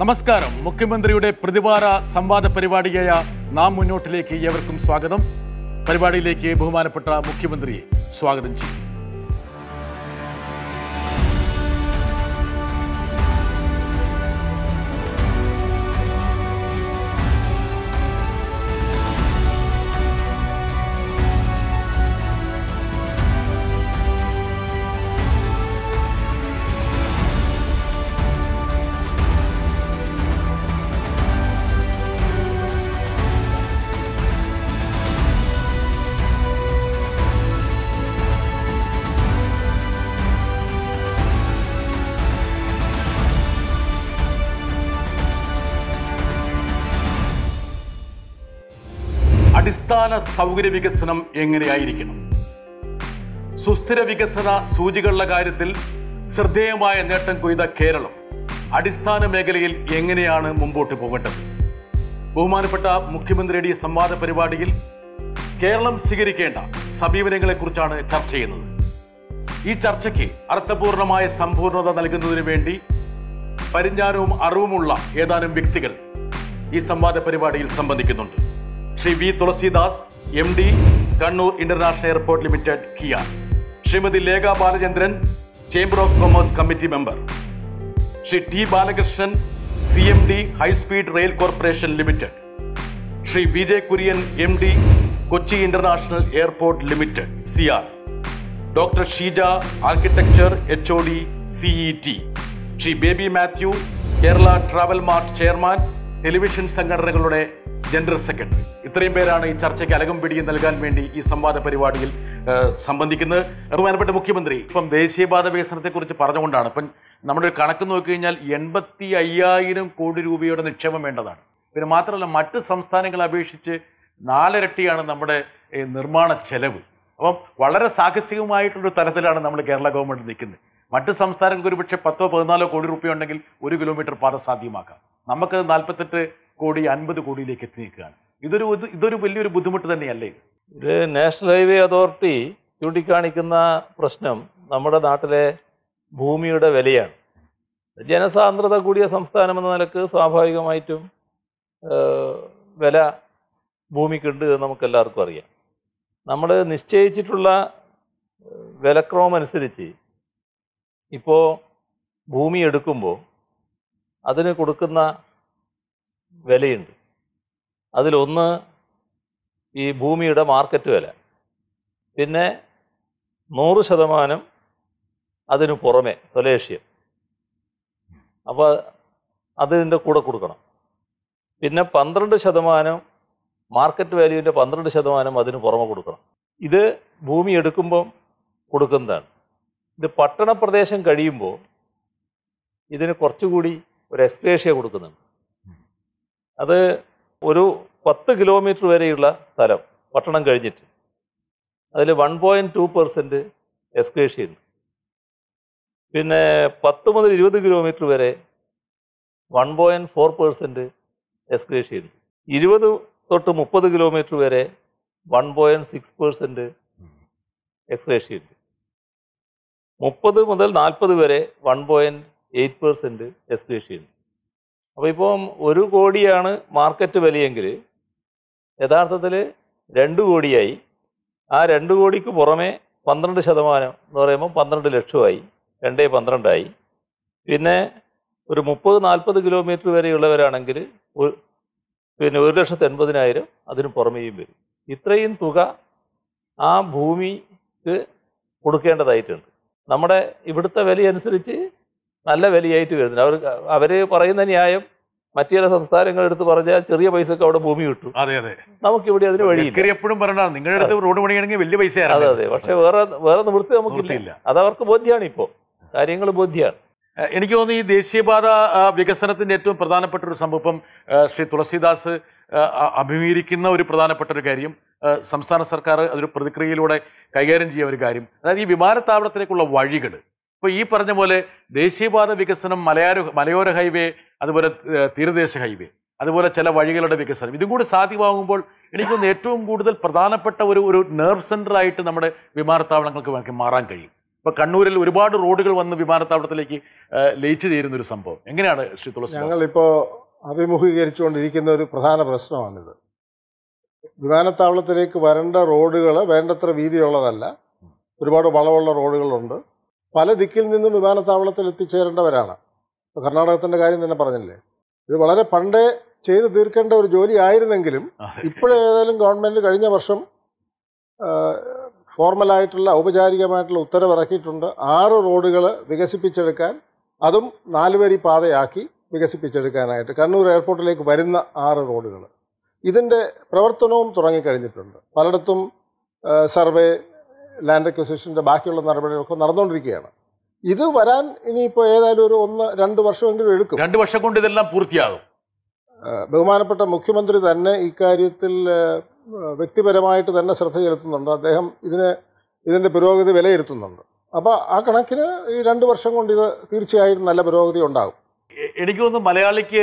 നമസ്കാരം. മുഖ്യമന്ത്രിയുടെ പ്രതിവാര സംവാദ പരിപാടിയായ നാം മുന്നോട്ടിലേക്ക് ഏവർക്കും സ്വാഗതം. പരിപാടിയിലേക്ക് ബഹുമാനപ്പെട്ട മുഖ്യമന്ത്രിയെ സ്വാഗതം ചെയ്യും അടിസ്ഥാന സൗകര്യ വികസനം എങ്ങനെയായിരിക്കണം? സുസ്ഥിര വികസന സൂചികളുടെ കാര്യത്തിൽ ശ്രദ്ധേയമായ നേട്ടം കൊയ്ത കേരളം അടിസ്ഥാന മേഖലയിൽ എങ്ങനെയാണ് മുമ്പോട്ട് പോകേണ്ടത്? ബഹുമാനപ്പെട്ട മുഖ്യമന്ത്രിയുടെ സംവാദ പരിപാടിയിൽ കേരളം സ്വീകരിക്കേണ്ട സമീപനങ്ങളെക്കുറിച്ചാണ് ചർച്ച ചെയ്യുന്നത്. ഈ ചർച്ചയ്ക്ക് അർത്ഥപൂർണമായ സമ്പൂർണത നൽകുന്നതിന് വേണ്ടി പരിജ്ഞാനവും അറിവുമുള്ള ഏതാനും വ്യക്തികൾ ഈ സംവാദ പരിപാടിയിൽ സംബന്ധിക്കുന്നുണ്ട്. Shri V Thulasidas M D Kannur international airport limited Kia Shrimati Lekha Balachandran chamber of commerce committee member. Shri T Balakrishnan C M D high speed rail corporation limited. Shri Vijay Kurian M D Kochi international airport limited C R. Doctor Sheeja architecture H O D C E T. Shri Baby Mathew Kerala travel mart chairman television സംഘടനകളുടെ general secretary ഇത്രയും പേരാണ് ഈ ചർച്ചയ്ക്ക് അലകം പിടിയും നൽകാൻ വേണ്ടി ഈ സംവാദ പരിപാടിയിൽ സംബന്ധിക്കുന്നത്. ബഹുമാനപ്പെട്ട മുഖ്യമന്ത്രി ഇപ്പം ദേശീയപാത വികസനത്തെക്കുറിച്ച് പറഞ്ഞുകൊണ്ടാണ്. ഇപ്പം നമ്മുടെ കണക്ക് നോക്കിക്കഴിഞ്ഞാൽ എൺപത്തി അയ്യായിരം കോടി രൂപയുടെ നിക്ഷേപം വേണ്ടതാണ്. പിന്നെ മാത്രമല്ല മറ്റ് സംസ്ഥാനങ്ങളെ അപേക്ഷിച്ച് നാലിരട്ടിയാണ് നമ്മുടെ നിർമ്മാണ ചെലവ്. അപ്പം വളരെ സാഹസികമായിട്ടുള്ളൊരു തലത്തിലാണ് നമ്മൾ കേരള ഗവൺമെന്റ് നിൽക്കുന്നത്. മറ്റ് സംസ്ഥാനങ്ങൾക്ക് ഒരുപക്ഷെ പത്തോ പതിനാലോ കോടി രൂപ ഉണ്ടെങ്കിൽ ഒരു കിലോമീറ്റർ പാത സാധ്യമാക്കാം. നമുക്കത് നാൽപ്പത്തെട്ട് കോടി അൻപത് കോടിയിലേക്ക് എത്തി നിൽക്കുകയാണ്. ഇതൊരു ഇതൊരു വലിയൊരു ബുദ്ധിമുട്ട് തന്നെയല്ലേ? ഇത് നാഷണൽ ഹൈവേ അതോറിറ്റി ചൂണ്ടിക്കാണിക്കുന്ന പ്രശ്നം നമ്മുടെ നാട്ടിലെ ഭൂമിയുടെ വിലയാണ്. ജനസാന്ദ്രത കൂടിയ സംസ്ഥാനം എന്ന നിലയ്ക്ക് സ്വാഭാവികമായിട്ടും വില ഭൂമിക്കുണ്ട് എന്ന് നമുക്ക് എല്ലാവർക്കും അറിയാം. നമ്മൾ നിശ്ചയിച്ചിട്ടുള്ള വിലക്രമം അനുസരിച്ച് ഇപ്പോൾ ഭൂമി എടുക്കുമ്പോൾ അതിന് കൊടുക്കുന്ന വിലയുണ്ട്. അതിലൊന്ന് ഈ ഭൂമിയുടെ മാർക്കറ്റ് വില. പിന്നെ നൂറ് ശതമാനം അതിനു പുറമെ സ്വലേഷ്യം അപ്പോൾ അതിന്റെ കൂടെ കൊടുക്കണം. പിന്നെ പന്ത്രണ്ട് ശതമാനം മാർക്കറ്റ് വാല്യൂവിന്റെ പന്ത്രണ്ട് ശതമാനം അതിന് പുറമെ കൊടുക്കണം. ഇത് ഭൂമി എടുക്കുമ്പം കൊടുക്കുന്നതാണ്. ഇത് പട്ടണ പ്രദേശം കഴിയുമ്പോൾ ഇതിന് കുറച്ചുകൂടി ഒരു എക്സ്പേഷ്യ കൊടുക്കുന്നുണ്ട്. അത് ഒരു പത്ത് കിലോമീറ്റർ വരെയുള്ള സ്ഥലം പട്ടണം കഴിഞ്ഞിട്ട്. അതിൽ വൺ പോയിന്റ് ടു പെർസെന്റ് എസ്കേഷ്യ ഉണ്ട് പിന്നെ പത്ത് മുതൽ ഇരുപത് കിലോമീറ്റർ വരെ വൺ പോയിന്റ് ഫോർ പെർസെന്റ് എസ്കേഷ്യ ഉണ്ട് ഇരുപത് തൊട്ട് മുപ്പത് കിലോമീറ്റർ വരെ വൺ പോയിന്റ് സിക്സ് പെർസെന്റ് എക്സ്പേഷ്യ ഉണ്ട് മുപ്പത് മുതൽ നാൽപ്പത് വരെ വൺ പോയിന്റ് എയ്റ്റ് പെർസെന്റ് എക്സ്പേഷ്യ ഉണ്ട് അപ്പോൾ ഇപ്പോൾ ഒരു കോടിയാണ് മാർക്കറ്റ് വിലയെങ്കിൽ യഥാർത്ഥത്തിൽ രണ്ട് കോടിയായി. ആ രണ്ട് കോടിക്ക് പുറമെ പന്ത്രണ്ട് ശതമാനം എന്ന് പറയുമ്പോൾ പന്ത്രണ്ട് ലക്ഷമായി രണ്ടേ പന്ത്രണ്ടായി. പിന്നെ ഒരു മുപ്പത് നാൽപ്പത് കിലോമീറ്റർ വരെയുള്ളവരാണെങ്കിൽ പിന്നെ ഒരു ലക്ഷത്തി എൺപതിനായിരം അതിന് പുറമേയും വരും. ഇത്രയും തുക ആ ഭൂമിക്ക് കൊടുക്കേണ്ടതായിട്ടുണ്ട്. നമ്മുടെ ഇവിടുത്തെ വില അനുസരിച്ച് നല്ല വിലയായിട്ട് വരുന്നുണ്ട് അവർ അവർ പറയുന്ന ന്യായം മറ്റു ചില സംസ്ഥാനങ്ങൾ എടുത്ത് പറഞ്ഞാൽ ചെറിയ പൈസക്ക് അവിടെ ഭൂമി കിട്ടും. അതെ അതെ. നമുക്ക് ഇവിടെ അതിന് വഴിയില്ല. എപ്പോഴും നിങ്ങളുടെ അടുത്ത് റോഡ് പണിയാണെങ്കിൽ വലിയ പൈസ അതെ അതെ. പക്ഷെ വേറെ വേറെ നിവൃത്തി നമുക്കില്ല. അത് അവർക്ക് ബോധ്യമാണ് ഇപ്പോൾ കാര്യങ്ങൾ ബോധ്യമാണ് എനിക്ക് തോന്നുന്നു ഈ ദേശീയപാത വികസനത്തിന്റെ വികസനത്തിന്റെ ഏറ്റവും പ്രധാനപ്പെട്ട ഒരു സംഭവം ശ്രീ തുളസിദാസ് അഭിമീകരിക്കുന്ന അഭിമുഖീകരിക്കുന്ന ഒരു പ്രധാനപ്പെട്ട ഒരു കാര്യം സംസ്ഥാന സർക്കാർ അതൊരു പ്രതിക്രിയയിലൂടെ കൈകാര്യം ചെയ്യുന്ന ഒരു കാര്യം. അതായത് ഈ വിമാനത്താവളത്തിലേക്കുള്ള വഴികൾ ഇപ്പോൾ ഈ പറഞ്ഞ പോലെ ദേശീയപാത വികസനം മലയാര മലയോര ഹൈവേ അതുപോലെ തീരദേശ ഹൈവേ അതുപോലെ ചില വഴികളുടെ വികസനം ഇതും കൂടി സാധ്യമാകുമ്പോൾ എനിക്ക് ഏറ്റവും കൂടുതൽ പ്രധാനപ്പെട്ട ഒരു ഒരു നെർവ് സെന്ററായിട്ട് നമ്മുടെ വിമാനത്താവളങ്ങൾക്ക് വേണമെങ്കിൽ മാറാൻ കഴിയും. ഇപ്പൊ കണ്ണൂരിൽ ഒരുപാട് റോഡുകൾ വന്ന് വിമാനത്താവളത്തിലേക്ക് ലയിച്ചു ചേരുന്ന ഒരു സംഭവം. എങ്ങനെയാണ് ശ്രീ തുളസി ഞങ്ങളിപ്പോൾ അഭിമുഖീകരിച്ചുകൊണ്ടിരിക്കുന്ന ഒരു പ്രധാന പ്രശ്നമാണിത്. വിമാനത്താവളത്തിലേക്ക് വരേണ്ട റോഡുകൾ വേണ്ടത്ര വീതിയുള്ളതല്ല. ഒരുപാട് വളവുള്ള റോഡുകളുണ്ട്. പല ദിക്കിൽ നിന്നും വിമാനത്താവളത്തിൽ എത്തിച്ചേരേണ്ടവരാണ്. ഇപ്പോൾ കർണാടകത്തിന്റെ കാര്യം തന്നെ പറഞ്ഞില്ലേ? ഇത് വളരെ പണ്ടേ ചെയ്തു തീർക്കേണ്ട ഒരു ജോലി ആയിരുന്നെങ്കിലും. ഇപ്പോഴേതായാലും ഗവൺമെന്റ് കഴിഞ്ഞ വർഷം ഫോർമലായിട്ടുള്ള ഔപചാരികമായിട്ടുള്ള ഉത്തരവ് ഇറക്കിയിട്ടുണ്ട്. ആറ് റോഡുകൾ വികസിപ്പിച്ചെടുക്കാൻ അതും നാലുവരി പാതയാക്കി വികസിപ്പിച്ചെടുക്കാനായിട്ട് കണ്ണൂർ എയർപോർട്ടിലേക്ക് വരുന്ന ആറ് റോഡുകൾ. ഇതിന്റെ പ്രവർത്തനവും തുടങ്ങിക്കഴിഞ്ഞിട്ടുണ്ട്. പലയിടത്തും സർവേ ലാൻഡ് അക്വസിഷന്റെ ബാക്കിയുള്ള നടപടികളൊക്കെ നടന്നുകൊണ്ടിരിക്കുകയാണ്. ഇത് വരാൻ ഇനിയിപ്പോൾ ഏതായാലും ഒരു ഒന്ന് രണ്ട് വർഷമെങ്കിലും എടുക്കും. രണ്ട് വർഷം കൊണ്ട് ഇതെല്ലാം പൂർത്തിയാകും. ബഹുമാനപ്പെട്ട മുഖ്യമന്ത്രി തന്നെ ഇക്കാര്യത്തിൽ വ്യക്തിപരമായിട്ട് തന്നെ ശ്രദ്ധ ചെലുത്തുന്നുണ്ട്. അദ്ദേഹം ഇതിന് ഇതിന്റെ പുരോഗതി വിലയിരുത്തുന്നുണ്ട്. അപ്പോൾ ആ കണക്കിന് ഈ രണ്ട് വർഷം കൊണ്ട് ഇത് തീർച്ചയായും നല്ല പുരോഗതി ഉണ്ടാകും. എനിക്ക് തോന്നുന്നു മലയാളിക്ക്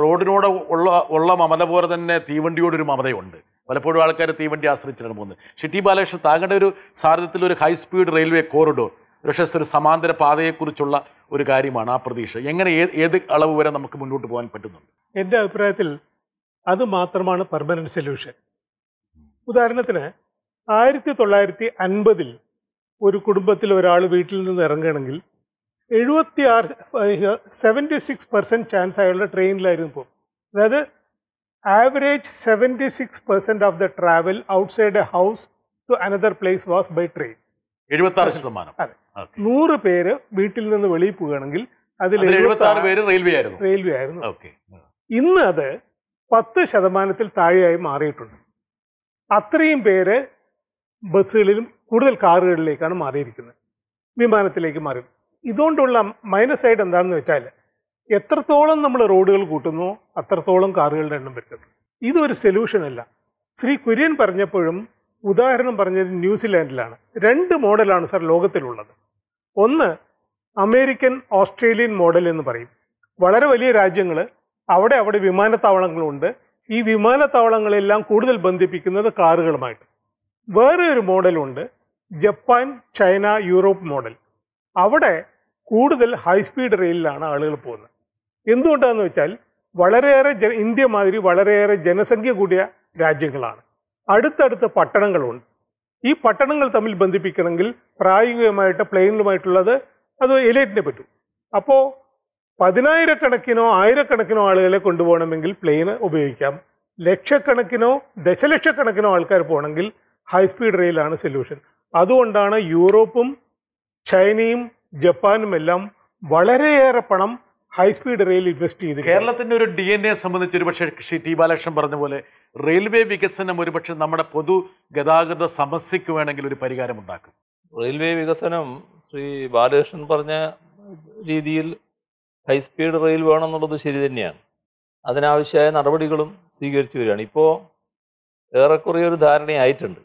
റോഡിനോട് ഉള്ള ഉള്ള മമത പോലെ തന്നെ തീവണ്ടിയോടൊരു മമതയുണ്ട്. പലപ്പോഴും ആൾക്കാർ തീവണ്ടി ആശ്രയിച്ചിട്ടാണ് പോകുന്നത്. ഷിറ്റി ബാലകൃഷ്ണൻ താങ്കളുടെ ഒരു സാരഥ്യത്തിൽ ഒരു ഹൈ സ്പീഡ് റെയിൽവേ കോറിഡോർ പക്ഷേ ഒരു സമാന്തര പാതയെക്കുറിച്ചുള്ള ഒരു കാര്യമാണ് ആ പ്രതീക്ഷ. എങ്ങനെ ഏത് ഏത് അളവ് വരെ നമുക്ക് മുന്നോട്ട് പോകാൻ പറ്റുന്നുണ്ട്? എന്റെ അഭിപ്രായത്തിൽ അത് മാത്രമാണ് പെർമനന്റ് സൊല്യൂഷൻ ഉദാഹരണത്തിന് ആയിരത്തി തൊള്ളായിരത്തി അൻപതിൽ ഒരു കുടുംബത്തിൽ ഒരാൾ വീട്ടിൽ നിന്ന് ഇറങ്ങുകയാണെങ്കിൽ എഴുപത്തി ആറ് സെവന്റി സിക്സ് പെർസെന്റ് ചാൻസ് ആയുള്ള ട്രെയിനിലായിരുന്നു പോകും അതായത് average seventy six percent of the travel outside a house to another place was by train എഴുപത്തി ആറ് ശതമാനം. അതെ. നൂറ് പേര് വീട്ടിൽ നിന്ന് വെളിയിൽ പോവുകയാണെങ്കിൽ അതിൽ എഴുപത്തി എഴുപത്തി ആറ് പേര് റെയിൽവേ ആയിരുന്നു. റെയിൽവേ ആയിരുന്നു. ഓക്കെ ഇന്ന് അത് പത്ത് ശതമാനത്തിൽ താഴെയായി മാറിയിട്ടുണ്ട്. അത്രയും പേര് ബസ്സുകളിലും കൂടുതൽ കാറുകളിലേക്കാണ് മാറിയിരിക്കുന്നത്. വിമാനത്തിലേക്ക് മാറി. ഇതുകൊണ്ടുള്ള മൈനസ് ആയിട്ട് എന്താണെന്ന് വെച്ചാൽ എത്രത്തോളം നമ്മൾ റോഡുകൾ കൂട്ടുന്നു അത്രത്തോളം കാറുകളുടെ എണ്ണം വരുന്നത് ഇതൊരു സൊല്യൂഷൻ അല്ല. ശ്രീ കുര്യൻ പറഞ്ഞപ്പോഴും ഉദാഹരണം പറഞ്ഞത് ന്യൂസിലാൻഡിലാണ്. രണ്ട് മോഡലാണ് സാർ ലോകത്തിലുള്ളത്. ഒന്ന് അമേരിക്കൻ ഓസ്ട്രേലിയൻ മോഡൽ എന്ന് പറയും. വളരെ വലിയ രാജ്യങ്ങൾ അവിടെ അവിടെ വിമാനത്താവളങ്ങളുണ്ട്. ഈ വിമാനത്താവളങ്ങളെല്ലാം കൂടുതൽ ബന്ധിപ്പിക്കുന്നത് കാറുകളുമായിട്ട്. വേറെ ഒരു മോഡലുണ്ട് ജപ്പാൻ ചൈന യൂറോപ്പ് മോഡൽ. അവിടെ കൂടുതൽ ഹൈ സ്പീഡ് റെയിലിലാണ് ആളുകൾ പോകുന്നത്. എന്തുകൊണ്ടാണെന്ന് വെച്ചാൽ വളരെയേറെ ജ ഇന്ത്യ മാതിരി വളരെയേറെ ജനസംഖ്യ കൂടിയ രാജ്യങ്ങളാണ്. അടുത്തടുത്ത പട്ടണങ്ങളുണ്ട്. ഈ പട്ടണങ്ങൾ തമ്മിൽ ബന്ധിപ്പിക്കണമെങ്കിൽ പ്രായോഗികമായിട്ട് പ്ലെയിനിലുമായിട്ടുള്ളത് അത് എലൈറ്റിനെ പറ്റും. അപ്പോൾ പതിനായിരക്കണക്കിനോ ആയിരക്കണക്കിനോ ആളുകളെ കൊണ്ടുപോകണമെങ്കിൽ പ്ലെയിന് ഉപയോഗിക്കാം. ലക്ഷക്കണക്കിനോ ദശലക്ഷക്കണക്കിനോ ആൾക്കാർ പോകണമെങ്കിൽ ഹൈ സ്പീഡ് റെയിലാണ് സൊല്യൂഷൻ. അതുകൊണ്ടാണ് യൂറോപ്പും ചൈനയും ജപ്പാനും എല്ലാം വളരെയേറെ പണം ഹൈ സ്പീഡ് റെയിൽ ഇൻവെസ്റ്റ് ചെയ്ത് കേരളത്തിന്റെ ഒരു ഡി എൻ എ സംബന്ധിച്ച് ഒരുപക്ഷെ ശ്രീ ടി ബാലകൃഷ്ണൻ പറഞ്ഞ പോലെ റെയിൽവേ വികസനം ഒരുപക്ഷെ നമ്മുടെ പൊതു ഗതാഗത സമസ്യക്ക് വേണമെങ്കിൽ ഒരു പരിഹാരം ഉണ്ടാക്കും. റെയിൽവേ വികസനം ശ്രീ ബാലകൃഷ്ണൻ പറഞ്ഞ രീതിയിൽ ഹൈസ്പീഡ് റെയിൽ വേണം വേണമെന്നുള്ളത് ശരി തന്നെയാണ്. അതിനാവശ്യമായ നടപടികളും സ്വീകരിച്ചു വരികയാണ്. ഇപ്പോൾ ഏറെക്കുറെ ഒരു ധാരണയായിട്ടുണ്ട്.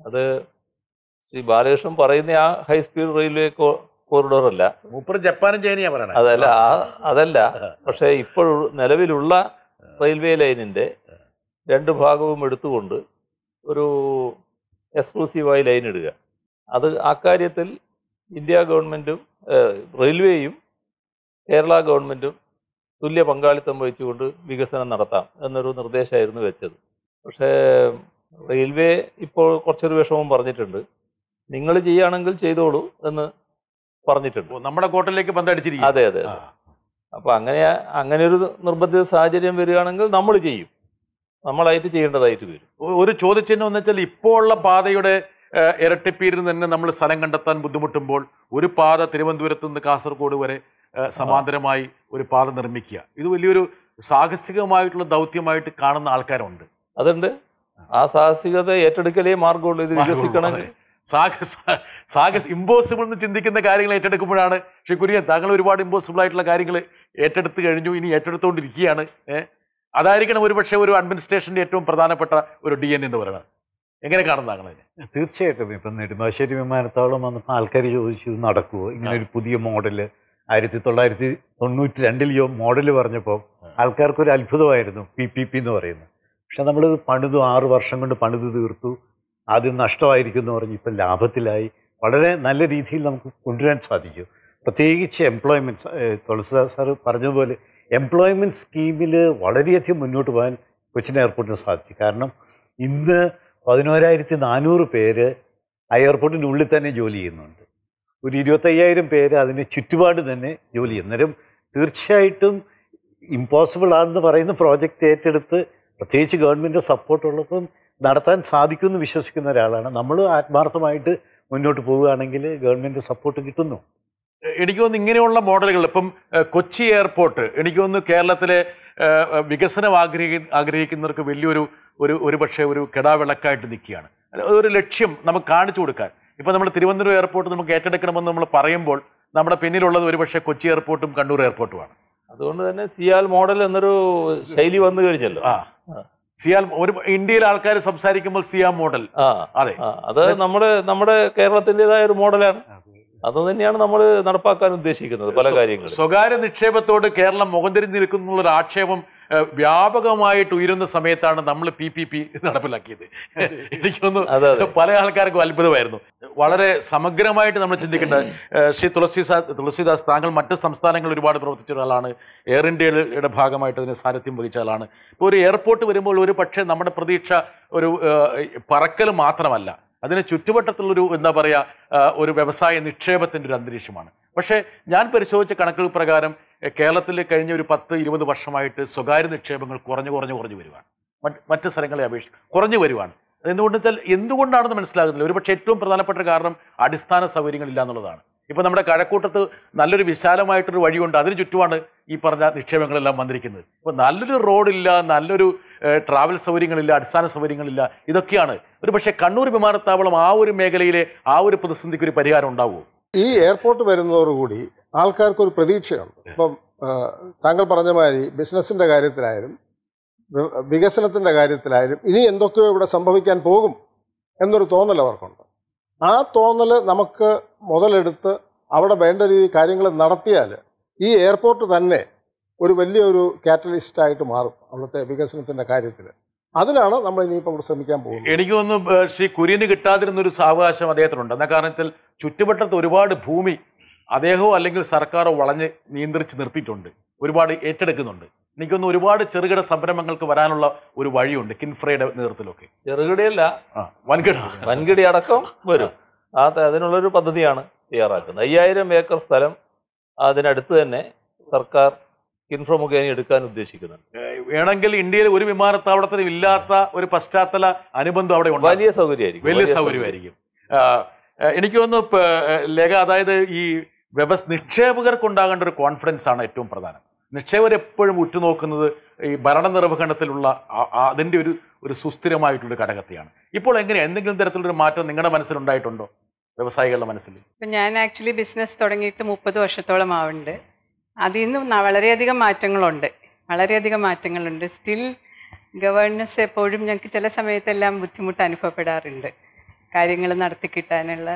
അത് ശ്രീ ബാലകൃഷ്ണൻ പറയുന്ന ആ ഹൈസ്പീഡ് റെയിൽവേ കോറിഡോർ അല്ല. മൂപ്പർ ജപ്പാനും ചൈനയാ പറയണേ. അതല്ല അതല്ല. പക്ഷേ ഇപ്പോൾ നിലവിലുള്ള റെയിൽവേ ലൈനിന്റെ രണ്ട് ഭാഗവും എടുത്തുകൊണ്ട് ഒരു എക്സ്ക്ലൂസീവായി ലൈൻ ഇടുക. അത് ആ കാര്യത്തിൽ ഇന്ത്യ ഗവൺമെന്റും റെയിൽവേയും കേരള ഗവൺമെന്റും തുല്യ പങ്കാളിത്തം വഹിച്ചുകൊണ്ട് വികസനം നടത്താം എന്നൊരു നിർദ്ദേശമായിരുന്നു വെച്ചത്. പക്ഷേ റെയിൽവേ ഇപ്പോൾ കുറച്ചൊരു വിഷമം പറഞ്ഞിട്ടുണ്ട്. നിങ്ങൾ ചെയ്യുകയാണെങ്കിൽ ചെയ്തോളൂ എന്ന് പറഞ്ഞിട്ടുണ്ട്. നമ്മുടെ കോട്ടയിലേക്ക് ബന്ധടിച്ചിരിക്കും അതെ അതെ അപ്പൊ അങ്ങനെ അങ്ങനെ ഒരു നിർബന്ധിത സാഹചര്യം വരികയാണെങ്കിൽ നമ്മൾ ചെയ്യും. നമ്മളായിട്ട് ചെയ്യേണ്ടതായിട്ട് വരും. ഒരു ചോദ്യചിഹ്നം എന്ന് വെച്ചാൽ ഇപ്പോൾ ഉള്ള പാതയുടെ ഇരട്ടിപ്പീരിൽ തന്നെ നമ്മൾ സ്ഥലം കണ്ടെത്താൻ ബുദ്ധിമുട്ടുമ്പോൾ ഒരു പാത തിരുവനന്തപുരത്ത് നിന്ന് കാസർഗോഡ് വരെ സമാന്തരമായി ഒരു പാത നിർമ്മിക്കുക. ഇത് വലിയൊരു സാഹസികമായിട്ടുള്ള ദൗത്യമായിട്ട് കാണുന്ന ആൾക്കാരുണ്ട്. അതുണ്ട്. ആ സാഹസികത ഏറ്റെടുക്കലേ മാർഗമുള്ളൂ ഇത് വികസിക്കണമെങ്കിൽ സാഹസ സാഹസ് ഇമ്പോസിബിൾ എന്ന് ചിന്തിക്കുന്ന കാര്യങ്ങൾ ഏറ്റെടുക്കുമ്പോഴാണ് പക്ഷെ കുര്യൻ താങ്കൾ ഒരുപാട് ഇമ്പോസിബിൾ ആയിട്ടുള്ള കാര്യങ്ങൾ ഏറ്റെടുത്ത് കഴിഞ്ഞു ഇനി ഏറ്റെടുത്തുകൊണ്ടിരിക്കുകയാണ്. ഏഹ് അതായിരിക്കണം ഒരുപക്ഷെ ഒരു അഡ്മിനിസ്ട്രേഷന്റെ ഏറ്റവും പ്രധാനപ്പെട്ട ഒരു ഡി എൻ എന്ന് പറയുന്നത്. എങ്ങനെ കാണുന്നു താങ്കൾ തീർച്ചയായിട്ടും. ഇപ്പം നെടുമ്പാശ്ശേരി വിമാനത്താവളം വന്നപ്പോൾ ആൾക്കാർ ചോദിച്ചു ഇത് നടക്കുമോ ഇങ്ങനെ ഒരു പുതിയ മോഡൽ ആയിരത്തി തൊള്ളായിരത്തി തൊണ്ണൂറ്റി രണ്ടിലെയോ മോഡൽ പറഞ്ഞപ്പോൾ ആൾക്കാർക്കൊരു അത്ഭുതമായിരുന്നു പി പി പി എന്ന് പറയുന്നത്. പക്ഷെ നമ്മൾ പണിതു ആറ് വർഷം കൊണ്ട് പണിത് തീർത്തു. ആദ്യം നഷ്ടമായിരിക്കും എന്ന് പറഞ്ഞ് ഇപ്പം ലാഭത്തിലായി. വളരെ നല്ല രീതിയിൽ നമുക്ക് കൊണ്ടുവരാൻ സാധിക്കും. പ്രത്യേകിച്ച് എംപ്ലോയ്മെന്റ് തുളസിദാസ് സാറ് പറഞ്ഞതുപോലെ എംപ്ലോയ്മെന്റ് സ്കീമിൽ വളരെയധികം മുന്നോട്ട് പോകാൻ കൊച്ചിൻ എയർപോർട്ടിന് സാധിച്ചു. കാരണം ഇന്ന് പതിനോരായിരത്തി നാനൂറ് പേര് ആ എയർപോർട്ടിന്റെ തന്നെ ജോലി ചെയ്യുന്നുണ്ട്. ഒരു ഇരുപത്തയ്യായിരം പേര് അതിന് ചുറ്റുപാട് തന്നെ ജോലി ചെയ്യും. അന്നേരം തീർച്ചയായിട്ടും ഇമ്പോസിബിൾ ആണെന്ന് പറയുന്ന പ്രോജക്റ്റ് ഏറ്റെടുത്ത് പ്രത്യേകിച്ച് ഗവൺമെന്റ് സപ്പോർട്ട് ഉള്ളപ്പം നടത്താൻ സാധിക്കുമെന്ന് വിശ്വസിക്കുന്ന ഒരാളാണ്. നമ്മൾ ആത്മാർത്ഥമായിട്ട് മുന്നോട്ട് പോവുകയാണെങ്കിൽ ഗവൺമെന്റ് സപ്പോർട്ട് കിട്ടുന്നു. എനിക്ക് തോന്നുന്നു ഇങ്ങനെയുള്ള മോഡലുകൾ ഇപ്പം കൊച്ചി എയർപോർട്ട് എനിക്ക് തോന്നുന്നു കേരളത്തിലെ വികസനം ആഗ്രഹി ആഗ്രഹിക്കുന്നവർക്ക് വലിയൊരു ഒരു ഒരു പക്ഷേ ഒരു കെടാവിളക്കായിട്ട് നിൽക്കുകയാണ്. ഒരു ലക്ഷ്യം നമുക്ക് കാണിച്ചു കൊടുക്കാൻ. ഇപ്പം നമ്മൾ തിരുവനന്തപുരം എയർപോർട്ട് നമുക്ക് ഏറ്റെടുക്കണമെന്ന് നമ്മൾ പറയുമ്പോൾ നമ്മുടെ പിന്നിലുള്ളത് ഒരു പക്ഷേ കൊച്ചി എയർപോർട്ടും കണ്ണൂർ എയർപോർട്ടുമാണ്. അതുകൊണ്ട് തന്നെ സിയാൽ മോഡൽ എന്നൊരു ശൈലി വന്നു കഴിഞ്ഞല്ലോ. ആ. സിയാൽ ഒരു ഇന്ത്യയിൽ ആൾക്കാർ സംസാരിക്കുമ്പോൾ സിയാ മോഡൽ. അതെ. അത് നമ്മുടെ നമ്മുടെ കേരളത്തിന്റെതായ ഒരു മോഡലാണ്. അത് തന്നെയാണ് നമ്മൾ നടപ്പാക്കാൻ ഉദ്ദേശിക്കുന്നത് പല കാര്യങ്ങളും. സ്വകാര്യ നിക്ഷേപത്തോട് കേരളം മുഖം തിരിഞ്ഞ് നിൽക്കുന്നുള്ള ഒരു ആക്ഷേപം വ്യാപകമായിട്ട് ഉയരുന്ന സമയത്താണ് നമ്മൾ പി പി പി നടപ്പിലാക്കിയത്. എനിക്കൊന്ന്. പല ആൾക്കാർക്കും അത്ഭുതമായിരുന്നു. വളരെ സമഗ്രമായിട്ട് നമ്മൾ ചിന്തിക്കേണ്ട ശ്രീ തുളസിദാസ് തുളസിദാസ് താങ്കൾ മറ്റ് സംസ്ഥാനങ്ങളിൽ ഒരുപാട് പ്രവർത്തിച്ച ഒരാളാണ് എയർ ഇന്ത്യയുടെ ഭാഗമായിട്ട് അതിന് സാരഥ്യം വഹിച്ച ആളാണ്. ഇപ്പോൾ ഒരു എയർപോർട്ട് വരുമ്പോൾ ഒരു പക്ഷേ നമ്മുടെ പ്രതീക്ഷ ഒരു പറക്കൽ മാത്രമല്ല. അതിന് ചുറ്റുവട്ടത്തുള്ളൊരു എന്താ പറയുക ഒരു വ്യവസായ നിക്ഷേപത്തിന്റെ ഒരു അന്തരീക്ഷമാണ്. പക്ഷേ ഞാൻ പരിശോധിച്ച കണക്കുകൾ പ്രകാരം കേരളത്തിൽ കഴിഞ്ഞ ഒരു പത്ത് ഇരുപത് വർഷമായിട്ട് സ്വകാര്യ നിക്ഷേപങ്ങൾ കുറഞ്ഞു കുറഞ്ഞു കുറഞ്ഞു വരുവാണ്. മറ്റ് സ്ഥലങ്ങളെ അപേക്ഷിച്ച് കുറഞ്ഞു വരുവാണ്. എന്തുകൊണ്ട് എന്തുകൊണ്ടാണെന്ന് മനസ്സിലാകുന്നില്ല. ഒരുപക്ഷെ ഏറ്റവും പ്രധാനപ്പെട്ട കാരണം അടിസ്ഥാന സൗകര്യങ്ങളില്ല എന്നുള്ളതാണ്. ഇപ്പോൾ നമ്മുടെ കഴക്കൂട്ടത്ത് നല്ലൊരു വിശാലമായിട്ടൊരു വഴിയുണ്ട്. അതിന് ചുറ്റുമാണ് ഈ പറഞ്ഞ നിക്ഷേപങ്ങളെല്ലാം വന്നിരിക്കുന്നത്. ഇപ്പോൾ നല്ലൊരു റോഡില്ല നല്ലൊരു ട്രാവൽ സൗകര്യങ്ങളില്ല അടിസ്ഥാന സൗകര്യങ്ങളില്ല ഇതൊക്കെയാണ്. ഒരു പക്ഷേ കണ്ണൂർ വിമാനത്താവളം ആ ഒരു മേഖലയിലെ ആ ഒരു പ്രതിസന്ധിക്ക് ഒരു പരിഹാരം ഉണ്ടാവുമോ? ഈ എയർപോർട്ട് വരുന്നതോടുകൂടി ആൾക്കാർക്കൊരു പ്രതീക്ഷയുണ്ട്. ഇപ്പം താങ്കൾ പറഞ്ഞ മാതിരി ബിസിനസ്സിന്റെ കാര്യത്തിലായാലും വികസനത്തിന്റെ കാര്യത്തിലായാലും ഇനി എന്തൊക്കെയോ ഇവിടെ സംഭവിക്കാൻ പോകും എന്നൊരു തോന്നൽ അവർക്കുണ്ട്. ആ തോന്നൽ നമുക്ക് മുതലെടുത്ത് അവിടെ വേണ്ട രീതി കാര്യങ്ങൾ നടത്തിയാൽ ഈ എയർപോർട്ട് തന്നെ ഒരു വലിയൊരു കാറ്റലിസ്റ്റായിട്ട് മാറും അവിടുത്തെ വികസനത്തിന്റെ കാര്യത്തിൽ. അതിനാണ് നമ്മൾ ഇനിയിപ്പോൾ ശ്രമിക്കാൻ പോകുന്നത്. എനിക്ക് തോന്നുന്നു ശ്രീ കുര്യന് കിട്ടാതിരുന്നൊരു സാവകാശം അദ്ദേഹത്തിനുണ്ട്. എന്ന കാരണത്തിൽ ചുറ്റുവട്ടത്ത് ഒരുപാട് ഭൂമി അദ്ദേഹവും അല്ലെങ്കിൽ സർക്കാരോ വളഞ്ഞ് നിയന്ത്രിച്ച് നിർത്തിയിട്ടുണ്ട്. ഒരുപാട് ഏറ്റെടുക്കുന്നുണ്ട്. എനിക്കൊന്ന് ഒരുപാട് ചെറുകിട സംരംഭങ്ങൾക്ക് വരാനുള്ള ഒരു വഴിയുണ്ട് കിൻഫ്രയുടെ നേതൃത്വത്തിലൊക്കെ. ചെറുകിടയല്ല. വൻകിട. വൻകിട അടക്കം വരും. ആ അതിനുള്ളൊരു പദ്ധതിയാണ് തയ്യാറാക്കുന്നത്. അയ്യായിരം ഏക്കർ സ്ഥലം അതിനടുത്ത് തന്നെ സർക്കാർ കിൻഫ്ര മുഖേന എടുക്കാൻ ഉദ്ദേശിക്കുന്നുണ്ട്. വേണമെങ്കിൽ ഇന്ത്യയിൽ ഒരു വിമാനത്താവളത്തിനും ഇല്ലാത്ത ഒരു പശ്ചാത്തല അനുബന്ധം അവിടെ ഉണ്ട് വലിയ സൗകര്യമായിരിക്കും. വലിയ സൗകര്യമായിരിക്കും. എനിക്ക് തോന്നുന്നു ലേഖ അതായത് ഈ വ്യവസ് നിക്ഷേപകർക്ക് ഉണ്ടാകേണ്ട ഒരു കോൺഫിഡൻസ് ആണ് ഏറ്റവും പ്രധാനം. നിക്ഷേപകർ എപ്പോഴും ഉറ്റുനോക്കുന്നത് ഈ ഭരണ നിർവഹണത്തിലുള്ള അതിന്റെ ഒരു ഒരു സുസ്ഥിരമായിട്ടുള്ള ഘടകത്തെയാണ്. ഇപ്പോൾ എങ്ങനെ എന്തെങ്കിലും തരത്തിലൊരു മാറ്റം നിങ്ങളുടെ മനസ്സിലുണ്ടായിട്ടുണ്ടോ? വ്യവസായികളുടെ മനസ്സിൽ. ഇപ്പം ഞാൻ ആക്ച്വലി ബിസിനസ് തുടങ്ങിയിട്ട് മുപ്പത് വർഷത്തോളം ആവുന്നുണ്ട്. അതിൽ നിന്ന് വളരെയധികം മാറ്റങ്ങളുണ്ട്. വളരെയധികം മാറ്റങ്ങളുണ്ട്. സ്റ്റിൽ ഗവേണൻസ് എപ്പോഴും ഞങ്ങൾക്ക് ചില സമയത്തെല്ലാം ബുദ്ധിമുട്ട് അനുഭവപ്പെടാറുണ്ട്. കാര്യങ്ങൾ നടത്തി കിട്ടാനുള്ള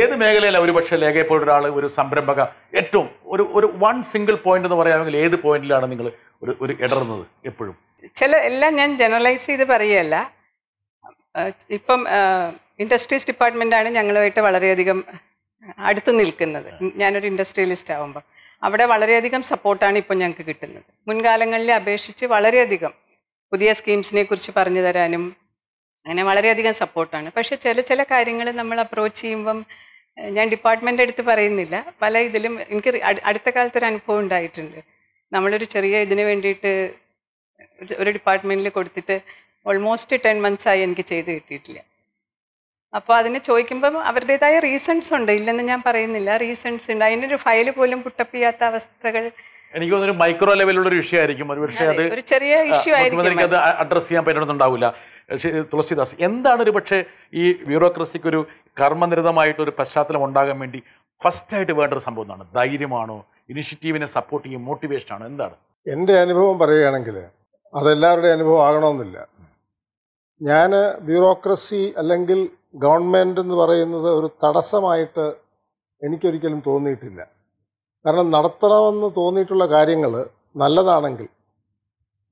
ഏത് മേഖലയിലാണ് ഒരു പക്ഷേ ലേഖ ഇപ്പോൾ ഒരാൾ ഒരു സംരംഭക ഏറ്റവും ഒരു ഒരു വൺ സിംഗിൾ പോയിന്റ് എന്ന് പറയാമെങ്കിൽ ഏത് പോയിന്റിലാണ് നിങ്ങൾ ഒരു ഒരു ഇടറുന്നത് എപ്പോഴും? ചില എല്ലാം ഞാൻ ജനറലൈസ് ചെയ്ത് പറയുകയല്ല. ആഹ് ഇപ്പം ഇൻഡസ്ട്രീസ് ഡിപ്പാർട്ട്മെന്റാണ് ഞങ്ങളുമായിട്ട് വളരെയധികം അടുത്ത് നിൽക്കുന്നത്. ഞാനൊരു ഇൻഡസ്ട്രിയലിസ്റ്റ് ആവുമ്പോൾ അവിടെ വളരെയധികം സപ്പോർട്ടാണ് ഇപ്പം ഞങ്ങൾക്ക് കിട്ടുന്നത്. മുൻകാലങ്ങളിലെ അപേക്ഷിച്ച് വളരെയധികം പുതിയ സ്കീംസിനെ കുറിച്ച് പറഞ്ഞു തരാനും അങ്ങനെ വളരെയധികം സപ്പോർട്ടാണ്. പക്ഷെ ചില ചില കാര്യങ്ങൾ നമ്മൾ അപ്രോച്ച് ചെയ്യുമ്പം ഞാൻ ഡിപ്പാർട്ട്മെന്റ് എടുത്ത് പറയുന്നില്ല. പല ഇതിലും എനിക്ക് അടുത്ത കാലത്തൊരു അനുഭവം ഉണ്ടായിട്ടുണ്ട്. നമ്മളൊരു ചെറിയ ഇതിന് വേണ്ടിയിട്ട് ഒരു- ഡിപ്പാർട്ട്മെന്റിൽ ഡിപ്പാർട്ട്മെന്റിൽ കൊടുത്തിട്ട് ഓൾമോസ്റ്റ് ടെൻ മന്ത്സ് ആയി എനിക്ക് ചെയ്ത് കിട്ടിയിട്ടില്ല. അപ്പോൾ അതിനെ ചോദിക്കുമ്പം അവരുടേതായ റീസൺസ് ഉണ്ട്. ഇല്ലെന്ന് ഞാൻ പറയുന്നില്ല. റീസൺസ് ഉണ്ട്. അതിനൊരു ഫയൽ പോലും പുട്ടപ്പ് ചെയ്യാത്ത അവസ്ഥകൾ എനിക്ക് തോന്നുന്നു മൈക്രോ ലെവലിലുള്ള ഒരു വിഷയമായിരിക്കും ഒരു പക്ഷേ അത് ഒരു ചെറിയ ഇഷ്യൂ ആയിരിക്കും അത് അഡ്രസ് ചെയ്യാൻ പറ്റണമെന്നുണ്ടാവില്ല പക്ഷേ തുളസിദാസ് എന്താണ് ഒരു പക്ഷേ ഈ ബ്യൂറോക്രസിക്ക് ഒരു കർമ്മനിരതമായിട്ട് ഒരു പശ്ചാത്തലം ഉണ്ടാകാൻ വേണ്ടി ഫസ്റ്റായിട്ട് വേണ്ട ഒരു സംഭവം എന്താണ്? ധൈര്യമാണോ? ഇനിഷ്യേറ്റീവിനെ സപ്പോർട്ട് ചെയ്യും മോട്ടിവേഷൻ ആണോ എന്താണ്? എന്റെ അനുഭവം പറയുകയാണെങ്കിൽ അതെല്ലാവരുടെയും അനുഭവം ആകണമെന്നില്ല. ഞാൻ ബ്യൂറോക്രസി അല്ലെങ്കിൽ ഗവൺമെന്റ് എന്ന് പറയുന്നത് ഒരു തടസ്സമായിട്ട് എനിക്കൊരിക്കലും തോന്നിയിട്ടില്ല. കാരണം നടത്തണമെന്ന് തോന്നിയിട്ടുള്ള കാര്യങ്ങൾ നല്ലതാണെങ്കിൽ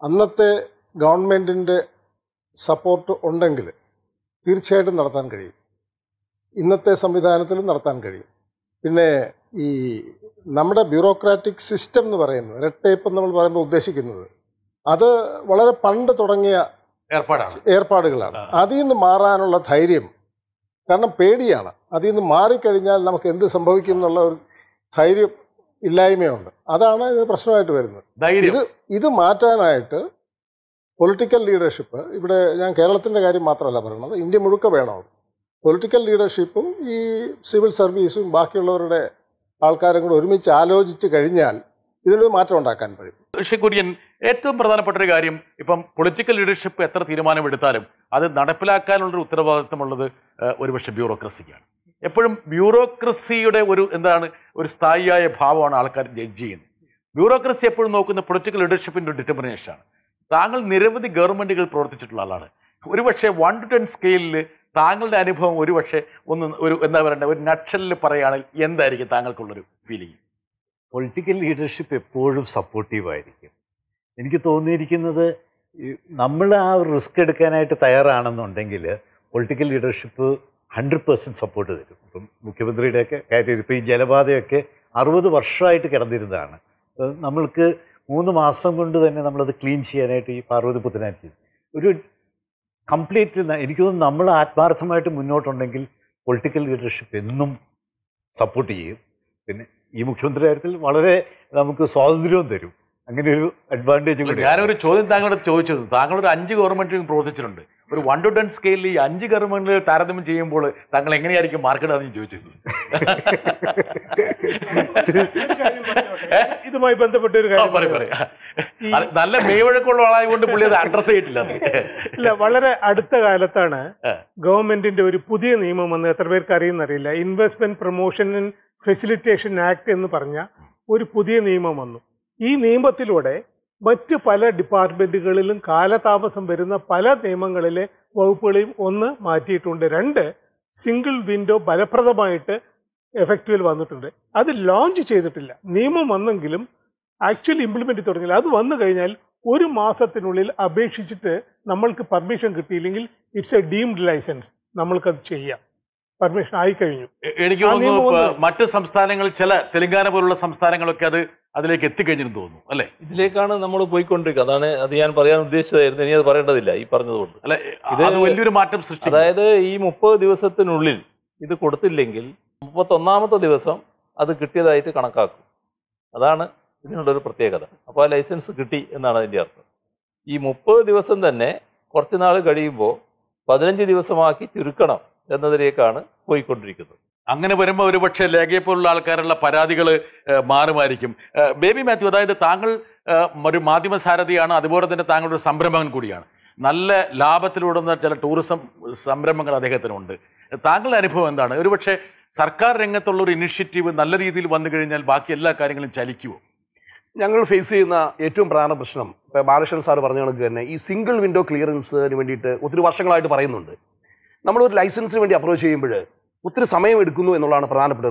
അന്നത്തെ ഗവൺമെന്റിന്റെ സപ്പോർട്ട് ഉണ്ടെങ്കിൽ തീർച്ചയായിട്ടും നടത്താൻ കഴിയും. ഇന്നത്തെ സംവിധാനത്തിലും നടത്താൻ കഴിയും. പിന്നെ ഈ നമ്മുടെ ബ്യൂറോക്രാറ്റിക് സിസ്റ്റം എന്ന് പറയുന്നത് റെഡ് ടേപ്പ് എന്ന് നമ്മൾ പറയുമ്പോൾ ഉദ്ദേശിക്കുന്നത് അത് വളരെ പണ്ട് തുടങ്ങിയ ഏർപ്പാടാണ്. ഏർപ്പാടുകളാണ്. അതിൽ നിന്ന് മാറാനുള്ള ധൈര്യം കാരണം പേടിയാണ്. അതിൽ നിന്ന് മാറിക്കഴിഞ്ഞാൽ നമുക്ക് എന്ത് സംഭവിക്കും എന്നുള്ള ഒരു ധൈര്യം ഇല്ലായ്മയുണ്ട്. അതാണ് ഇത് പ്രശ്നമായിട്ട് വരുന്നത്. ഇത് ഇത് മാറ്റാനായിട്ട് പൊളിറ്റിക്കൽ ലീഡർഷിപ്പ് ഇവിടെ ഞാൻ കേരളത്തിന്റെ കാര്യം മാത്രമല്ല പറയുന്നത് ഇന്ത്യ മുഴുക്ക വേണം പൊളിറ്റിക്കൽ ലീഡർഷിപ്പും ഈ സിവിൽ സർവീസും ബാക്കിയുള്ളവരുടെ ആൾക്കാരും കൂടെ ഒരുമിച്ച് ആലോചിച്ച് കഴിഞ്ഞാൽ ഇതിലൊരു മാറ്റം ഉണ്ടാക്കാൻ കഴിയും. ഋഷി കുര്യൻ ഏറ്റവും പ്രധാനപ്പെട്ട ഒരു കാര്യം ഇപ്പം പൊളിറ്റിക്കൽ ലീഡർഷിപ്പ് എത്ര തീരുമാനമെടുത്താലും അത് നടപ്പിലാക്കാനുള്ളൊരു ഉത്തരവാദിത്തമുള്ളത് ഒരുപക്ഷെ ബ്യൂറോക്രസിക്കാണ് എപ്പോഴും ബ്യൂറോക്രസിയുടെ ഒരു എന്താണ് ഒരു സ്ഥായിയായ ഭാവമാണ് ആൾക്കാർ ജഡ്ജ് ചെയ്യുന്നത്. ബ്യൂറോക്രസി എപ്പോഴും നോക്കുന്ന പൊളിറ്റിക്കൽ ലീഡർഷിപ്പിന്റെ ഡിറ്റർമിനേഷനാണ് താങ്കൾ നിരവധി ഗവൺമെന്റുകൾ പ്രവർത്തിച്ചിട്ടുള്ള ആളാണ്. ഒരുപക്ഷെ വൺ ടു ടെൻ സ്കെയിലിൽ താങ്കളുടെ അനുഭവം ഒരുപക്ഷെ ഒന്ന് ഒരു എന്താ പറയണ്ടേ ഒരു നക്ഷലിൽ പറയുകയാണെങ്കിൽ എന്തായിരിക്കും താങ്കൾക്കുള്ളൊരു ഫീലിംഗ് പൊളിറ്റിക്കൽ ലീഡർഷിപ്പ് എപ്പോഴും സപ്പോർട്ടീവായിരിക്കും എനിക്ക് തോന്നിയിരിക്കുന്നത് നമ്മൾ ആ റിസ്ക് എടുക്കാനായിട്ട് തയ്യാറാണെന്നുണ്ടെങ്കിൽ political leadership hundred percent support തരും. ഇപ്പം മുഖ്യമന്ത്രിയുടെയൊക്കെ കാര്യം ഇപ്പോൾ ഈ ജലബാധയൊക്കെ അറുപത് വർഷമായിട്ട് കിടന്നിരുന്നതാണ്. നമ്മൾക്ക് മൂന്ന് മാസം കൊണ്ട് തന്നെ നമ്മളത് ക്ലീൻ ചെയ്യാനായിട്ട് ഈ പാർവതി പുത്തനാൻ ചെയ്തു ഒരു കംപ്ലീറ്റ് എനിക്ക് തോന്നുന്നു നമ്മൾ ആത്മാർത്ഥമായിട്ട് മുന്നോട്ടുണ്ടെങ്കിൽ പൊളിറ്റിക്കൽ ലീഡർഷിപ്പ് എന്നും സപ്പോർട്ട് ചെയ്യും. പിന്നെ ഈ മുഖ്യമന്ത്രി കാര്യത്തിൽ വളരെ നമുക്ക് സ്വാതന്ത്ര്യവും തരും. അങ്ങനെ ഒരു അഡ്വാന്റേജ് ഞാനൊരു ചോദ്യം താങ്കളോട് ചോദിച്ചത്. താങ്കളൊരു അഞ്ച് ഗവൺമെന്റിനും പ്രവർത്തിച്ചിട്ടുണ്ട്. ഒരു വൺ ടു ടെൻ സ്കെയിലിൽ ഈ അഞ്ച് ഗവൺമെന്റിൽ താരതമ്യം ചെയ്യുമ്പോൾ താങ്കൾ എങ്ങനെയായിരിക്കും മാർക്കറ്റ് അതെന്ന് ചോദിച്ചത് ഇതുമായി ബന്ധപ്പെട്ട ഒരു കാര്യം പറയ്, നല്ല മേവഴക്കമുള്ള ആളായതുകൊണ്ട് പുള്ളി അത് അഡ്രസ് ചെയ്തിട്ടില്ല ഇല്ല വളരെ അടുത്ത കാലത്താണ് ഗവൺമെന്റിന്റെ ഒരു പുതിയ നിയമം വന്ന് എത്ര പേർക്ക് അറിയുന്നറിയില്ല investment promotion and facilitation act എന്ന് പറഞ്ഞ ഒരു പുതിയ നിയമം വന്നു. ഈ നിയമത്തിലൂടെ മറ്റ് പല ഡിപ്പാർട്ട്മെന്റുകളിലും കാലതാമസം വരുന്ന പല നിയമങ്ങളിലെ വകുപ്പുകളെയും ഒന്ന് മാറ്റിയിട്ടുണ്ട്. രണ്ട് സിംഗിൾ വിൻഡോ ഫലപ്രദമായിട്ട് എഫക്റ്റീവിൽ വന്നിട്ടുണ്ട്. അത് ലോഞ്ച് ചെയ്തിട്ടില്ല. നിയമം വന്നെങ്കിലും ആക്ച്വലി ഇംപ്ലിമെന്റ് തുടങ്ങില്ല. അത് വന്നു കഴിഞ്ഞാൽ ഒരു മാസത്തിനുള്ളിൽ അപേക്ഷിച്ചിട്ട് നമ്മൾക്ക് പെർമിഷൻ കിട്ടിയില്ലെങ്കിൽ ഇറ്റ്സ് എ ഡീംഡ് ലൈസൻസ് നമ്മൾക്കത് ചെയ്യാം. പെർമിഷൻ ആയി കഴിഞ്ഞു എനിക്ക് തോന്നുന്നു. മറ്റ് സംസ്ഥാനങ്ങൾ ചില തെലങ്കാന പോലുള്ള സംസ്ഥാനങ്ങളൊക്കെ അത് അതിലേക്ക് എത്തിക്കഴിഞ്ഞെന്ന് തോന്നുന്നു അല്ലെ? ഇതിലേക്കാണ് നമ്മൾ പോയിക്കൊണ്ടിരിക്കുക. അതാണ് അത് ഞാൻ പറയാൻ ഉദ്ദേശിച്ചതായിരുന്നു. ഇനി അത് പറയേണ്ടതില്ല ഈ പറഞ്ഞതുകൊണ്ട്. അല്ലെ ഇത് അത് വലിയൊരു മാറ്റം സൃഷ്ടി അതായത് ഈ മുപ്പത് ദിവസത്തിനുള്ളിൽ ഇത് കൊടുത്തില്ലെങ്കിൽ മുപ്പത്തൊന്നാമത്തെ ദിവസം അത് കിട്ടിയതായിട്ട് കണക്കാക്കും. അതാണ് ഇതിനുള്ളൊരു പ്രത്യേകത. അപ്പോൾ ആ ലൈസൻസ് കിട്ടി എന്നാണ് അതിന്റെ അർത്ഥം. ഈ മുപ്പത് ദിവസം തന്നെ കുറച്ച് നാൾ കഴിയുമ്പോൾ പതിനഞ്ച് ദിവസമാക്കി ചുരുക്കണം. എന്നതിലേക്കാണ് പോയിക്കൊണ്ടിരിക്കുന്നത്. അങ്ങനെ വരുമ്പോൾ ഒരുപക്ഷെ ലേഖയെ പോലുള്ള ആൾക്കാരുള്ള പരാതികൾ മാറുമായിരിക്കും. ബേബി മാത്യു അതായത് താങ്കൾ ഒരു മാധ്യമ സാരഥിയാണ് അതുപോലെ തന്നെ താങ്കളുടെ ഒരു സംരംഭകൻ കൂടിയാണ്. നല്ല ലാഭത്തിലൂടുന്ന ചില ടൂറിസം സംരംഭങ്ങൾ അദ്ദേഹത്തിനുണ്ട്. താങ്കളുടെ അനുഭവം എന്താണ്? ഒരുപക്ഷെ സർക്കാർ രംഗത്തുള്ള ഒരു ഇനിഷ്യേറ്റീവ് നല്ല രീതിയിൽ വന്നു കഴിഞ്ഞാൽ ബാക്കി എല്ലാ കാര്യങ്ങളും ചലിക്കുമോ ഞങ്ങൾ ഫേസ് ചെയ്യുന്ന ഏറ്റവും പ്രധാന പ്രശ്നം ഇപ്പോൾ ബാലകൃഷ്ണൻ സാർ പറഞ്ഞ കണക്ക് തന്നെ ഈ സിംഗിൾ വിൻഡോ ക്ലിയറൻസിന് വേണ്ടിയിട്ട് ഒത്തിരി വർഷങ്ങളായിട്ട് പറയുന്നുണ്ട്. നമ്മളൊരു ലൈസൻസിന് വേണ്ടി അപ്രോച്ച് ചെയ്യുമ്പോൾ ഒത്തിരി സമയം എടുക്കുന്നു എന്നുള്ളതാണ് പ്രധാനപ്പെട്ട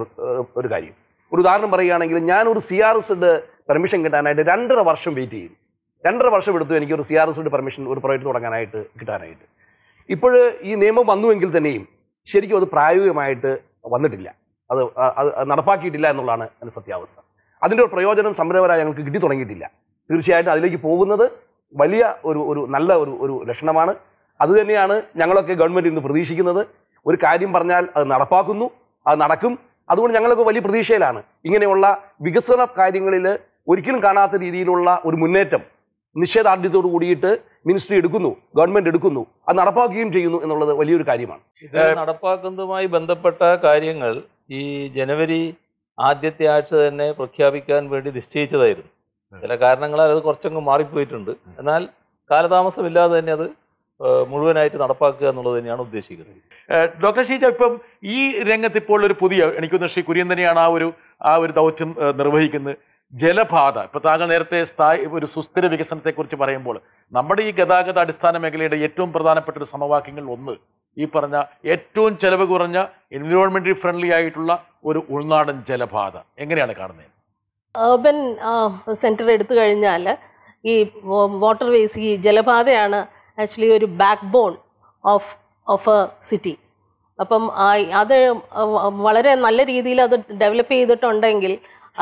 ഒരു, കാര്യം. ഒരു ഉദാഹരണം പറയുകയാണെങ്കിൽ ഞാനൊരു സി ആർ എസിന്റെ പെർമിഷൻ കിട്ടാനായിട്ട് രണ്ടര വർഷം വെയിറ്റ് ചെയ്തു. രണ്ടര വർഷം എടുത്തു എനിക്ക് ഒരു സി ആർ എസിന്റെ പെർമിഷൻ ഒരു പ്രോജക്റ്റ് തുടങ്ങാനായിട്ട് കിട്ടാനായിട്ട്. ഇപ്പോൾ ഈ നിയമം വന്നുവെങ്കിൽ തന്നെയും ശരിക്കും അത് പ്രായോഗികമായിട്ട് വന്നിട്ടില്ല. അത് അത് നടപ്പാക്കിയിട്ടില്ല എന്നുള്ളതാണ് അതിന്റെ സത്യാവസ്ഥ. അതിന്റെ ഒരു പ്രയോജനം സംരംഭരായി ഞങ്ങൾക്ക് കിട്ടി തുടങ്ങിയിട്ടില്ല. തീർച്ചയായിട്ടും അതിലേക്ക് പോകുന്നത് വലിയ ഒരു ഒരു നല്ല ഒരു ഒരു ലക്ഷണമാണ്. അതുതന്നെയാണ് ഞങ്ങളൊക്കെ ഗവൺമെന്റ് ഇന്ന് പ്രതീക്ഷിക്കുന്നത്. ഒരു കാര്യം പറഞ്ഞാൽ അത് നടപ്പാക്കുന്നു അത് നടക്കും. അതുകൊണ്ട് ഞങ്ങളൊക്കെ വലിയ പ്രതീക്ഷയിലാണ്. ഇങ്ങനെയുള്ള വികസന കാര്യങ്ങളിൽ ഒരിക്കലും കാണാത്ത രീതിയിലുള്ള ഒരു മുന്നേറ്റം നിശ്ചയദാർഢ്യത്തോട് കൂടിയിട്ട് മിനിസ്ട്രി എടുക്കുന്നു ഗവൺമെന്റ് എടുക്കുന്നു അത് നടപ്പാക്കുകയും ചെയ്യുന്നു എന്നുള്ളത് വലിയൊരു കാര്യമാണ്. ഇത് നടപ്പാക്കുന്നതുമായി ബന്ധപ്പെട്ട കാര്യങ്ങൾ ഈ ജനുവരി ആദ്യത്തെ ആഴ്ച തന്നെ പ്രഖ്യാപിക്കാൻ വേണ്ടി നിശ്ചയിച്ചതായിരുന്നു. ചില കാരണങ്ങളാൽ അത് കുറച്ചങ്ങ് മാറിപ്പോയിട്ടുണ്ട്. എന്നാൽ കാലതാമസമില്ലാതെ തന്നെ അത് മുഴുവനായിട്ട് നടപ്പാക്കുക എന്നുള്ളത് തന്നെയാണ് ഉദ്ദേശിക്കുന്നത്. ഡോക്ടർ ഷീജ ഇപ്പം ഈ രംഗത്ത് ഇപ്പോൾ ഒരു പുതിയ എനിക്കൊന്ന് ശ്രീ കുര്യൻ തന്നെയാണ് ആ ഒരു ആ ഒരു ദൗത്യം നിർവഹിക്കുന്നത്. ജലപാത ഇപ്പൊ താങ്കൾ നേരത്തെ സ്ഥായി ഒരു സുസ്ഥിര വികസനത്തെക്കുറിച്ച് പറയുമ്പോൾ നമ്മുടെ ഈ ഗതാഗത അടിസ്ഥാന മേഖലയുടെ ഏറ്റവും പ്രധാനപ്പെട്ട ഒരു സമവാക്യങ്ങളിൽ ഒന്ന് ഈ പറഞ്ഞ ഏറ്റവും ചെലവ് കുറഞ്ഞ എൻവിറോൺമെന്റ് ഫ്രണ്ട്ലി ആയിട്ടുള്ള ഒരു ഉൾനാടൻ ജലപാത എങ്ങനെയാണ് കാണുന്നത്? ഏർബൻ സെന്റർ എടുത്തു കഴിഞ്ഞാൽ ഈ വാട്ടർവേസ് ഈ ജലപാതയാണ് ആക്ച്വലി ഒരു backbone of of a city. അപ്പം അത് വളരെ നല്ല രീതിയിൽ അത് ഡെവലപ്പ് ചെയ്തിട്ടുണ്ടെങ്കിൽ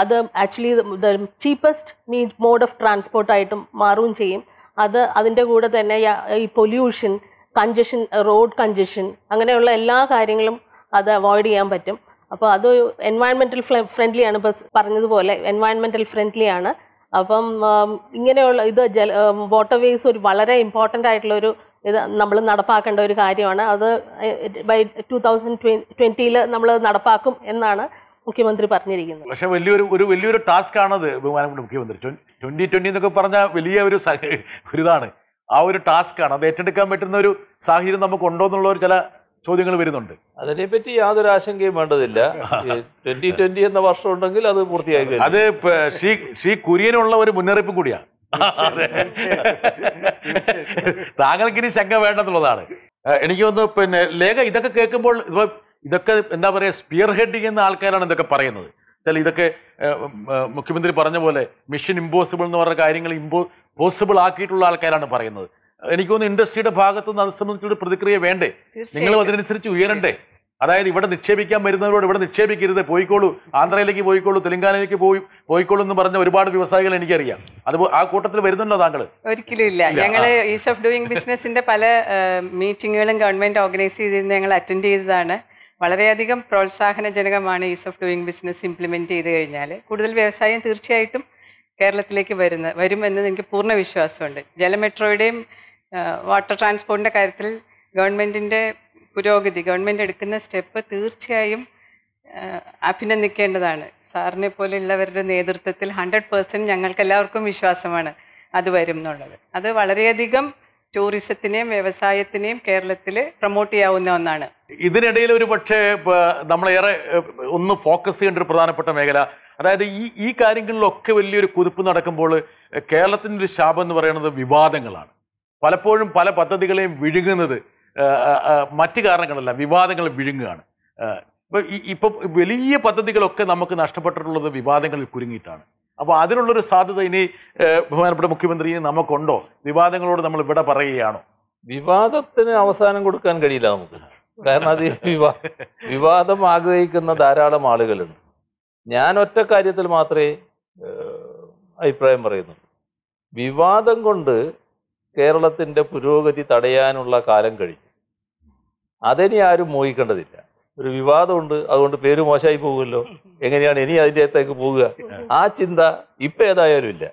അത് ആക്ച്വലി ദ ചീപ്പസ്റ്റ് മീ മോഡ് ഓഫ് ട്രാൻസ്പോർട്ടായിട്ടും മാറുകയും ചെയ്യും. അത് അതിന്റെ കൂടെ തന്നെ ഈ പൊല്യൂഷൻ കഞ്ചഷൻ റോഡ് കഞ്ചഷൻ അങ്ങനെയുള്ള എല്ലാ കാര്യങ്ങളും അത് അവോയ്ഡ് ചെയ്യാൻ പറ്റും. അപ്പോൾ അത് എൻവയൺമെന്റൽ ഫ്രണ്ട്ലിയാണ് ബസ് പറഞ്ഞതുപോലെ എൻവയൺമെന്റൽ ഫ്രണ്ട്ലി ആണ്. അപ്പം ഇങ്ങനെയുള്ള ഇത് ജല വാട്ടർ വേസ് ഒരു വളരെ ഇമ്പോർട്ടന്റ് ആയിട്ടുള്ള ഒരു ഇത് നമ്മൾ നടപ്പാക്കേണ്ട ഒരു കാര്യമാണ്. അത് ബൈ ടു തൗസൻഡ് ട്വന്റിയിൽ നമ്മൾ നടപ്പാക്കും എന്നാണ് മുഖ്യമന്ത്രി പറഞ്ഞിരിക്കുന്നത്. പക്ഷേ വലിയൊരു ഒരു വലിയൊരു ടാസ്ക് ആണത് ബഹുമാനപ്പെട്ട മുഖ്യമന്ത്രി. ട്വന്റി ട്വന്റി എന്നൊക്കെ പറഞ്ഞാൽ വലിയ ഒരു ഒരിതാണ് ആ ഒരു ടാസ്ക് ആണ് അത് ഏറ്റെടുക്കാൻ പറ്റുന്ന ഒരു സാഹചര്യം നമുക്ക് ഉണ്ടോ എന്നുള്ള ഒരു ചില ചോദ്യങ്ങൾ വരുന്നുണ്ട്. അതിനെപ്പറ്റി യാതൊരു ആശങ്കയും വേണ്ടതില്ല. ട്വന്റി ട്വന്റി എന്ന വർഷം ഉണ്ടെങ്കിൽ അത് പൂർത്തിയായി. അത് ശ്രീ ശ്രീ കുര്യനുള്ള ഒരു മുന്നറിയിപ്പ് കൂടിയാണ്. താങ്കൾക്ക് ഇനി ശങ്ക വേണ്ടെന്നുള്ളതാണ് എനിക്ക് വന്ന് പിന്നെ ലേഖ ഇതൊക്കെ കേൾക്കുമ്പോൾ ഇപ്പൊ ഇതൊക്കെ എന്താ പറയുക സ്പിയർ ഹെഡിങ് എന്ന ആൾക്കാരാണ് ഇതൊക്കെ പറയുന്നത്. ചില ഇതൊക്കെ മുഖ്യമന്ത്രി പറഞ്ഞ പോലെ മിഷൻ ഇമ്പോസിബിൾ എന്ന് പറഞ്ഞ കാര്യങ്ങൾ ഇമ്പോ പോസിബിൾ ആക്കിയിട്ടുള്ള ആൾക്കാരാണ് പറയുന്നത്. എനിക്ക് തോന്നുന്നു ഇൻഡസ്ട്രിയുടെ ഭാഗത്തു നിന്ന് അത് സംബന്ധിച്ചൊരു പ്രതിക്രിയ വേണ്ടേ? നിങ്ങൾ അതിനനുസരിച്ച് ഉയരണ്ടേ? അതായത് ഇവിടെ നിക്ഷേപിക്കാൻ വരുന്നവരോട് ഇവിടെ നിക്ഷേപിക്കരുത്. പോയിക്കോളൂ ആന്ധ്രയിലേക്ക് പോയിക്കോളൂ തെലങ്കാനയിലേക്ക് പോയി പോയിക്കോളൂ എന്ന് പറഞ്ഞ ഒരുപാട് വ്യവസായികൾ എനിക്കറിയാം. അത് ആ കൂട്ടത്തിൽ വരുന്നുണ്ടോ താങ്കൾ ഒരിക്കലും ഇല്ല. ഞങ്ങൾ ഈസ് ഓഫ് ഡൂയിങ് ബിസിനസിന്റെ പല മീറ്റിങ്ങുകളും ഗവൺമെന്റ് ഓർഗനൈസ് ചെയ്തിരുന്ന ഞങ്ങൾ അറ്റൻഡ് ചെയ്തതാണ്. വളരെയധികം പ്രോത്സാഹനജനകമാണ് ease of doing business implement ചെയ്ത് കഴിഞ്ഞാൽ കൂടുതൽ വ്യവസായം തീർച്ചയായിട്ടും കേരളത്തിലേക്ക് വരുന്ന വരുമെന്ന് എനിക്ക് പൂർണ വിശ്വാസമുണ്ട്. ജലമെട്രോയുടെയും വാട്ടർ ട്രാൻസ്പോർട്ടിന്റെ കാര്യത്തിൽ ഗവൺമെന്റിന്റെ പുരോഗതി ഗവൺമെന്റ് എടുക്കുന്ന സ്റ്റെപ്പ് തീർച്ചയായും അഭിനന്ദിക്കേണ്ടതാണ്. സാറിനെ പോലെയുള്ളവരുടെ നേതൃത്വത്തിൽ ഹൺഡ്രഡ് പേഴ്സന്റ് ഞങ്ങൾക്ക് എല്ലാവർക്കും വിശ്വാസമാണ് അത് വരും എന്നുള്ളത്. അത് വളരെയധികം ടൂറിസത്തിനെയും വ്യവസായത്തിനെയും കേരളത്തിൽ പ്രൊമോട്ട് ചെയ്യാവുന്ന ഒന്നാണ്. ഇതിനിടയിൽ ഒരു പക്ഷേ നമ്മളേറെ ഒന്ന് ഫോക്കസ് ചെയ്യേണ്ട ഒരു പ്രധാനപ്പെട്ട മേഖല അതായത് ഈ ഈ കാര്യങ്ങളിലൊക്കെ വലിയൊരു കുതിപ്പ് നടക്കുമ്പോൾ കേരളത്തിന്റെ ഒരു ശാപം എന്ന് പറയുന്നത് വിവാദങ്ങളാണ്. പലപ്പോഴും പല പദ്ധതികളെയും വിഴുങ്ങുന്നത് മറ്റു കാരണങ്ങളല്ല വിവാദങ്ങൾ വിഴുങ്ങുകയാണ്. ഇപ്പം ഇപ്പൊ വലിയ പദ്ധതികളൊക്കെ നമുക്ക് നഷ്ടപ്പെട്ടിട്ടുള്ളത് വിവാദങ്ങളിൽ കുരുങ്ങിയിട്ടാണ്. അപ്പോൾ അതിനുള്ളൊരു സാധ്യത ഇനി ബഹുമാനപ്പെട്ട മുഖ്യമന്ത്രി നമുക്കുണ്ടോ? വിവാദങ്ങളോട് നമ്മൾ ഇവിടെ പറയുകയാണോ? വിവാദത്തിന് അവസാനം കൊടുക്കാൻ കഴിയില്ല നമുക്ക്. കാരണം അത് വിവാ വിവാദം ആഗ്രഹിക്കുന്ന ധാരാളം ആളുകളുണ്ട്. ഞാൻ ഒറ്റ കാര്യത്തിൽ മാത്രമേ അഭിപ്രായം പറയുന്നുള്ളൂ. വിവാദം കൊണ്ട് കേരളത്തിന്റെ പുരോഗതി തടയാനുള്ള കാലം കഴിഞ്ഞു. അതിനി ആരും മോഹിക്കേണ്ടതില്ല. ഒരു വിവാദമുണ്ട് അതുകൊണ്ട് പേര് മോശമായി പോകുമല്ലോ. എങ്ങനെയാണ് ഇനി അതിന്റെ അകത്തേക്ക് പോവുക ആ ചിന്ത ഇപ്പം ഏതായാലും ഇല്ല.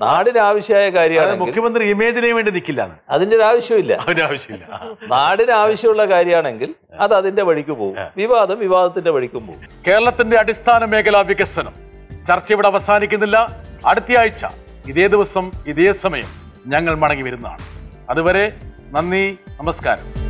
നാടിന് ആവശ്യമായ കാര്യമാണ് മുഖ്യമന്ത്രി ഇമേജിന് വേണ്ടി നിൽക്കില്ല അതിന്റെ ഒരു ആവശ്യമില്ല ആവശ്യമില്ല നാടിന് ആവശ്യമുള്ള കാര്യമാണെങ്കിൽ അത് അതിന്റെ വഴിക്ക് പോകും. വിവാദം വിവാദത്തിന്റെ വഴിക്കും പോകും. കേരളത്തിന്റെ അടിസ്ഥാന മേഖലാ വികസനം. ചർച്ച ഇവിടെ അവസാനിക്കുന്നില്ല. അടുത്തയാഴ്ച ഇതേ ദിവസം ഇതേ സമയം. ഞങ്ങൾ മടങ്ങി വരുന്നതാണ്. അതുവരെ നന്ദി നമസ്കാരം.